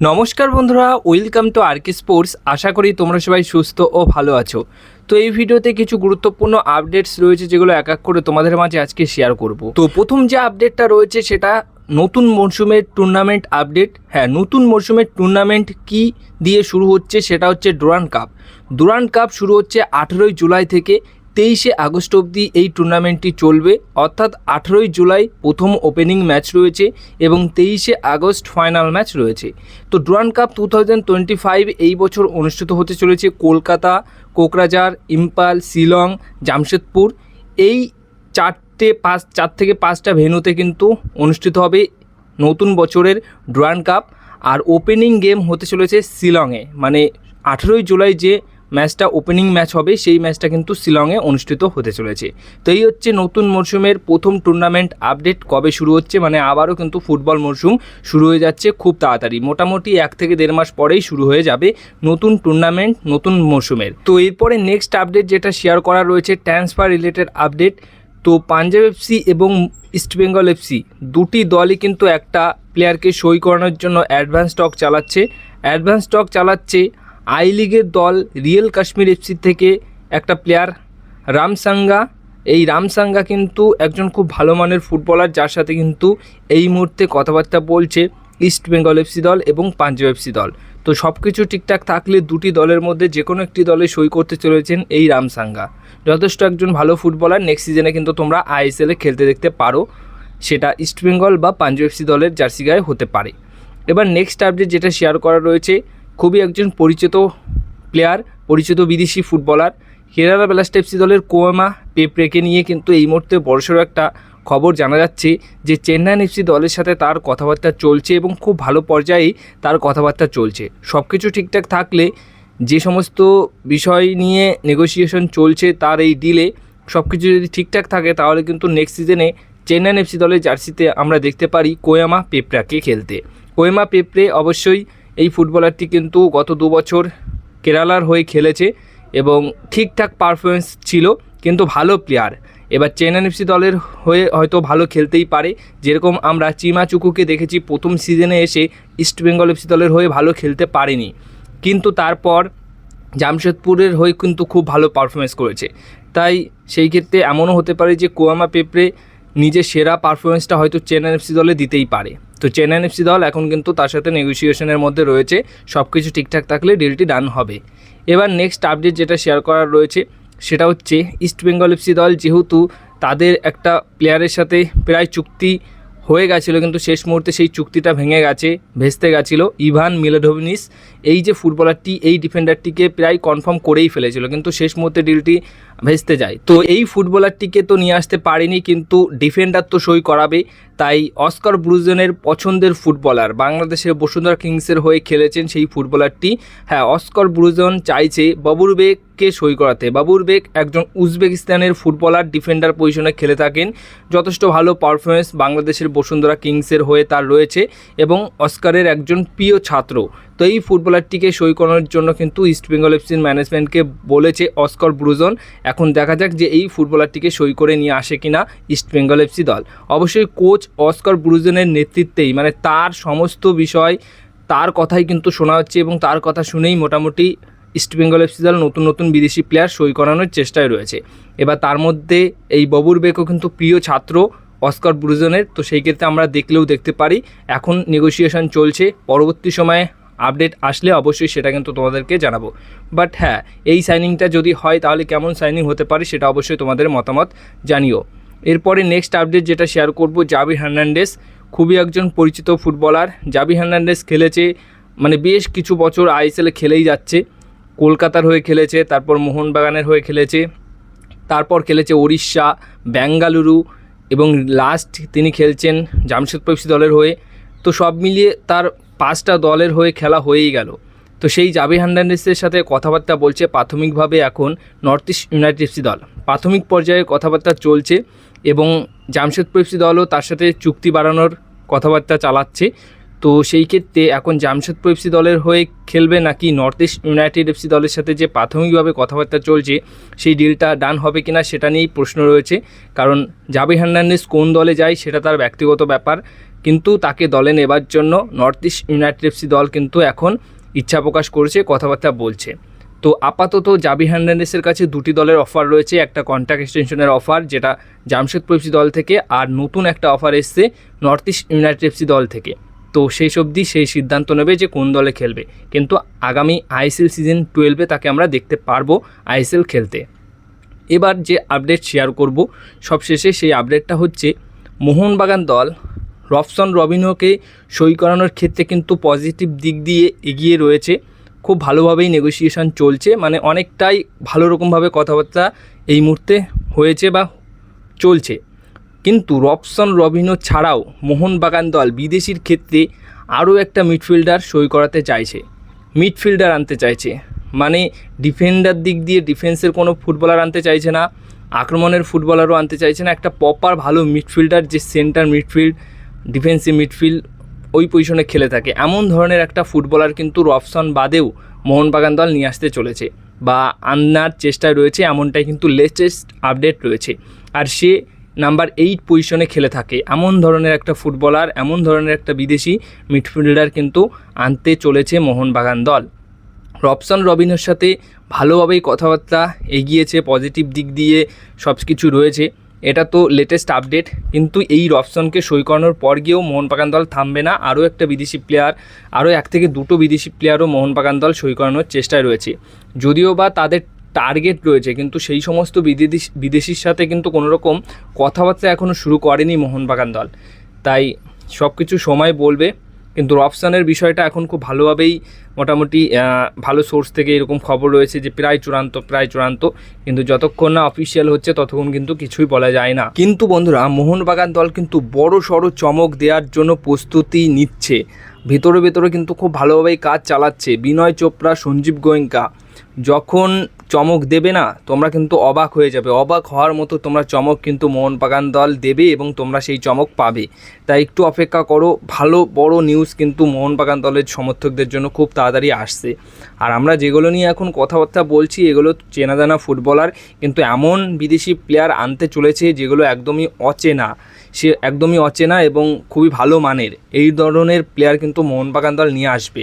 নমস্কার বন্ধুরা welcome to RK sports আশা করি তোমরা সবাই সুস্থ ও ভালো আছো। তো এই ভিডিওতে কিছু গুরুত্বপূর্ণ আপডেটস রয়েছে যেগুলো এক এক করে তোমাদের মাঝে আজকে শেয়ার করব। তো প্রথম যে আপডেটটা রয়েছে সেটা নতুন মরশুমের টুর্নামেন্ট আপডেট হ্যাঁ নতুন মরশুমের টুর্নামেন্ট কি দিয়ে শুরু হচ্ছে সেটা হচ্ছে ডুরান কাপ ডুরান কাপ শুরু হচ্ছে আঠেরোই জুলাই থেকে তেইশে আগস্ট অবধি এই টুর্নামেন্টটি চলবে। অর্থাৎ আঠেরোই জুলাই প্রথম ওপেনিং ম্যাচ রয়েছে এবং তেইশে আগস্ট ফাইনাল ম্যাচ রয়েছে। তো Durand cup two thousand twenty five এই বছর অনুষ্ঠিত হতে চলেছে কলকাতা কোকরাঝার ইম্পাল, শিলং, জামশেদপুর। এই চারটে পাঁচ, চার থেকে পাঁচটা ভেন্যুতে কিন্তু অনুষ্ঠিত হবে নতুন বছরের ডুরান কাপ আর ওপেনিং গেম হতে চলেছে শিলংয়ে। মানে আঠেরোই জুলাই যে ম্যাচটা ওপেনিং ম্যাচ হবে, সেই ম্যাচটা কিন্তু শিলংয়ে অনুষ্ঠিত হতে চলেছে। তো এই হচ্ছে নতুন মরশুমের প্রথম টুর্নামেন্ট আপডেট কবে শুরু হচ্ছে মানে আবারও কিন্তু ফুটবল মরশুম শুরু হয়ে যাচ্ছে খুব তাড়াতাড়ি। মোটামুটি এক থেকে দেড় মাস পরেই শুরু হয়ে যাবে নতুন টুর্নামেন্ট নতুন মরশুমের তো এরপরে নেক্সট আপডেট যেটা শেয়ার করা রয়েছে ট্রান্সফার রিলেটেড আপডেট তো পাঞ্জাব এফসি এবং ইস্টবেঙ্গল এফসি দুটি দলই কিন্তু একটা প্লেয়ারকে সই করানোর জন্য অ্যাডভান্স স্টক চালাচ্ছে। অ্যাডভান্স স্টক চালাচ্ছে আই লিগের দল রিয়েল কাশ্মীর এফসি থেকে একটা প্লেয়ার রামসাঙ্গা এই রামসাঙ্গা কিন্তু একজন খুব ভালো মানের ফুটবলার, যার সাথে কিন্তু এই মুহূর্তে কথাবার্তা বলছে ইস্ট বেঙ্গল এফসি দল এবং পাঞ্জাব এফসি দল। তো সব কিছু ঠিকঠাক থাকলে দুটি দলের মধ্যে যে কোনো একটি দলে সই করতে চলেছেন এই রামসাঙ্গা যথেষ্ট একজন ভালো ফুটবলার নেক্সট সিজনে কিন্তু তোমরা আইএসএলে খেলতে দেখতে পারো। সেটা ইস্টবেঙ্গল বা পাঞ্জাব এফসি দলের জার্সি গায়ে হতে পারে। এবার নেক্সট আপডেট যেটা শেয়ার করা রয়েছে খুবই একজন পরিচিত প্লেয়ার পরিচিত বিদেশি ফুটবলার কেরালা ব্লাস্ট এফসি দলের কোয়েমা পেপ্রেকে নিয়ে কিন্তু এই মুহূর্তে বড়সড় একটা খবর জানা যাচ্ছে যে, চেন্নাইন এফসি দলের সাথে তার কথাবার্তা চলছে এবং খুব ভালো পর্যায়েই তার কথাবার্তা চলছে। সব কিছু ঠিকঠাক থাকলে যে সমস্ত বিষয় নিয়ে নেগোসিয়েশন চলছে তার এই ডিলে সব কিছু যদি ঠিকঠাক থাকে, তাহলে কিন্তু নেক্সট সিজনে চেন্নাইন এফসি দলের জার্সিতে আমরা দেখতে পারি কোয়ামা পেপ্রাকে খেলতে। কোয়েমা পেপ্রে অবশ্যই এই ফুটবলারটি কিন্তু গত দু বছর কেরালার হয়ে খেলেছে এবং ঠিকঠাক পারফরমেন্স ছিল, কিন্তু ভালো প্লেয়ার এবার চেন্নাই এফসি দলের হয়ে হয়তো ভালো খেলতেই পারে। যেরকম আমরা চিমাচুকুকে দেখেছি, প্রথম সিজনে এসে ইস্ট বেঙ্গল এফসি দলের হয়ে ভালো খেলতে পারেনি। কিন্তু তারপর জামশেদপুরের হয়ে কিন্তু খুব ভালো পারফরমেন্স করেছে। তাই সেই ক্ষেত্রে এমনও হতে পারে যে কোয়ামা পেপ্রে নিজের সেরা পারফরমেন্সটা হয়তো চেন্নাই এফসি দলে দিতেই পারে। তো চেন্নাই এফসি দল এখন কিন্তু তার সাথে নেগোসিয়েশনের মধ্যে রয়েছে সব কিছু ঠিকঠাক থাকলে ডিলটি ডান হবে। এবার নেক্সট আপডেট যেটা শেয়ার করার রয়েছে, সেটা হচ্ছে ইস্ট বেঙ্গল এফসি দল যেহেতু তাদের একটা প্লেয়ারের সাথে প্রায় চুক্তি হয়ে গেছিল, কিন্তু শেষ মুহূর্তে সেই চুক্তিটা ভেঙে গেছে, ভেস্তে গেছিল ইভান মিলেডোভিনিস। এই যে ফুটবলারটি, এই ডিফেন্ডারটিকে প্রায় কনফার্ম করেই ফেলেছিল, কিন্তু শেষ মুহূর্তে ডিলটি ভেস্তে যায়। তো এই ফুটবলারটিকে তো নিয়ে আসতে পারেনি, কিন্তু ডিফেন্ডার তো সই করাবে। তাই অস্কার ব্রুজেনের পছন্দের ফুটবলার, বাংলাদেশের বসুন্ধরা কিংসের হয়ে খেলেছেন সেই ফুটবলারটি। হ্যাঁ অস্কার ব্রুজন চাইছে বাবুর বেগকে সই করাতে। বাবুর বেগ একজন উজবেকিস্তানের ফুটবলার ডিফেন্ডার পজিশনে খেলে থাকেন। যথেষ্ট ভালো পারফরমেন্স বাংলাদেশের বসুন্ধরা কিংসের হয়ে তার রয়েছে এবং অস্কারের একজন প্রিয় ছাত্র। তো এই ফুটবলারটিকে সই করানোর জন্য কিন্তু ইস্টবেঙ্গল এফসির ম্যানেজমেন্টকে বলেছে অস্কর ব্রুজন এখন দেখা যাক যে এই ফুটবলারটিকে সই করে নিয়ে আসে কিনা ইস্টবেঙ্গল এফসি দল। অবশ্যই কোচ অস্কর ব্রুজনের নেতৃত্বেই মানে তার সমস্ত বিষয়, তার কথাই কিন্তু শোনা হচ্ছে এবং তার কথা শুনেই মোটামুটি ইস্টবেঙ্গল এফসি দল নতুন নতুন বিদেশি প্লেয়ার সই করানোর চেষ্টায় রয়েছে। এবার তার মধ্যে এই ববুর বেকও কিন্তু প্রিয় ছাত্র অস্কার ব্রুজনের তো সেই ক্ষেত্রে আমরা দেখলেও দেখতে পারি। এখন নেগোসিয়েশন চলছে। পরবর্তী সময়ে আপডেট আসলে অবশ্যই সেটা কিন্তু তোমাদেরকে জানাব। বাট হ্যাঁ এই সাইনিংটা যদি হয় তাহলে কেমন সাইনিং হতে পারে সেটা অবশ্যই তোমাদের মতামত জানিও। এরপরে নেক্সট আপডেট যেটা শেয়ার করব জাবি হার্নান্ডেস খুবই একজন পরিচিত ফুটবলার জাবি হার্নান্ডেস খেলেছে মানে বেশ কিছু বছর আইএসএলে খেলেই যাচ্ছে। কলকাতার হয়ে খেলেছে, তারপর মোহনবাগানের হয়ে খেলেছে, তারপর খেলেছে উড়িষ্যা বেঙ্গালুরু এবং লাস্ট তিনি খেলছেন জামশেদপুর দলের হয়ে। তো সব মিলিয়ে তার পাঁচটা দলের হয়ে খেলা হয়েই গেল। তো সেই জাবি হান্ডান্ডেসের সাথে কথাবার্তা বলছে প্রাথমিকভাবে এখন নর্থ ইস্ট ইউনাইটেড এফসি দল। প্রাথমিক পর্যায়ে কথাবার্তা চলছে এবং জামশেদপুর এফসি দলও তার সাথে চুক্তি বাড়ানোর কথাবার্তা চালাচ্ছে। তো সেই ক্ষেত্রে এখন জামশেদপুর এফসি দলের হয়ে খেলবে নাকি নর্থ ইস্ট ইউনাইটেড এফসি দলের সাথে যে প্রাথমিকভাবে কথাবার্তা চলছে, সেই ডিলটা ডান হবে কিনা সেটা নিয়েই প্রশ্ন রয়েছে। কারণ জাবি হার্নান্ডেস কোন দলে যায় সেটা তার ব্যক্তিগত ব্যাপার। কিন্তু তাকে দলে নেবার জন্য নর্থ ইস্ট ইউনাইটেড এফসি দল কিন্তু এখন ইচ্ছা প্রকাশ করেছে, কথাবার্তা বলছে। তো আপাতত জাবি হার্নান্ডেসের কাছে দুটি দলের অফার রয়েছে, একটা কন্ট্রাক্ট এক্সটেনশনের অফার যেটা জামশেদপুর এফসি দল থেকে, আর নতুন একটা অফার এসছে নর্থ ইস্ট ইউনাইটেড এফসি দল থেকে। তো সেই সবদি সেই সিদ্ধান্ত নেবে যে কোন দলে খেলবে। কিন্তু আগামী আইএসএল সিজন টুয়েলভে তাকে আমরা দেখতে পারব আইএসএল খেলতে। এবার যে আপডেট শেয়ার করব, সবশেষে সেই আপডেটটা হচ্ছে মোহনবাগান দল রবসন রবিনহোকে সই করানোর ক্ষেত্রে কিন্তু পজিটিভ দিক দিয়ে এগিয়ে রয়েছে। খুব ভালোভাবেই নেগোসিয়েশন চলছে মানে অনেকটাই ভালো রকমভাবে কথাবার্তা এই মুহূর্তে হয়েছে বা চলছে। কিন্তু রবসন রবিনো ছাড়াও মোহনবাগান দল বিদেশির ক্ষেত্রে আরও একটা মিডফিল্ডার সই করাতে চাইছে, মিডফিল্ডার আনতে চাইছে। মানে ডিফেন্ডার দিক দিয়ে ডিফেন্সের কোনো ফুটবলার আনতে চাইছে না, আক্রমণের ফুটবলারও আনতে চাইছে না, একটা প্রপার ভালো মিডফিল্ডার যে সেন্টার মিডফিল্ড ডিফেন্সিভ মিডফিল্ড ওই পজিশনে খেলে থাকে। এমন ধরনের একটা ফুটবলার কিন্তু রবসন বাদেও মোহনবাগান দল নিয়ে আসতে চলেছে বা আনার চেষ্টায় রয়েছে, এমনটাই কিন্তু লেটেস্ট আপডেট রয়েছে। আর সে নাম্বার এইট পজিশনে খেলে থাকে। এমন ধরনের একটা ফুটবলার এমন ধরনের একটা বিদেশি মিডফিল্ডার কিন্তু আনতে চলেছে মোহনবাগান দল। রবসন রবিনের সাথে ভালোভাবেই কথাবার্তা এগিয়েছে পজিটিভ দিক দিয়ে সব কিছু রয়েছে। এটা তো লেটেস্ট আপডেট কিন্তু এই রবসনকে সই করানোর পর গিয়েও মোহনবাগান দল থামবে না। আরও একটা বিদেশি প্লেয়ার আরও এক থেকে দুটো বিদেশি প্লেয়ারও মোহনবাগান দল সই করানোর চেষ্টায় রয়েছে। যদিও বা তাদের টার্গেট রয়েছে, কিন্তু সেই সমস্ত বিদেশি, বিদেশির সাথে কিন্তু কোনো রকম কথাবার্তা এখনও শুরু করেনি মোহনবাগান দল। তাই সব কিছু সময় বলবে। কিন্তু রফসানের বিষয়টা এখন খুব ভালোভাবেই মোটামুটি ভালো সোর্স থেকে এরকম খবর রয়েছে যে প্রায় চূড়ান্ত প্রায় চূড়ান্ত। কিন্তু যতক্ষণ না অফিসিয়াল হচ্ছে, ততক্ষণ কিন্তু কিছুই বলা যায় না। কিন্তু বন্ধুরা, মোহনবাগান দল কিন্তু বড় সড়ো চমক দেওয়ার জন্য প্রস্তুতি নিচ্ছে। ভেতরে ভেতরে কিন্তু খুব ভালোভাবেই কাজ চালাচ্ছে। বিনয় চোপড়া, সঞ্জীব গোয়েঙ্কা, যখন চমক দেবে না, তোমরা কিন্তু অবাক হয়ে যাবে। অবাক হওয়ার মতো তোমরা চমক কিন্তু মোহনবাগান দল দেবে এবং তোমরা সেই চমক পাবে। তাই একটু অপেক্ষা করো, ভালো বড় নিউজ কিন্তু মোহনবাগান দলের সমর্থকদের জন্য খুব তাড়াতাড়ি আসছে। আর আমরা যেগুলো নিয়ে এখন কথাবার্তা বলছি, এগুলো চেনা জানা ফুটবলার, কিন্তু এমন বিদেশি প্লেয়ার আনতে চলেছে যেগুলো একদমই অচেনা। সে একদমই অচেনা এবং খুবই ভালো মানের। এই ধরনের প্লেয়ার কিন্তু মোহনবাগান দল নিয়ে আসবে।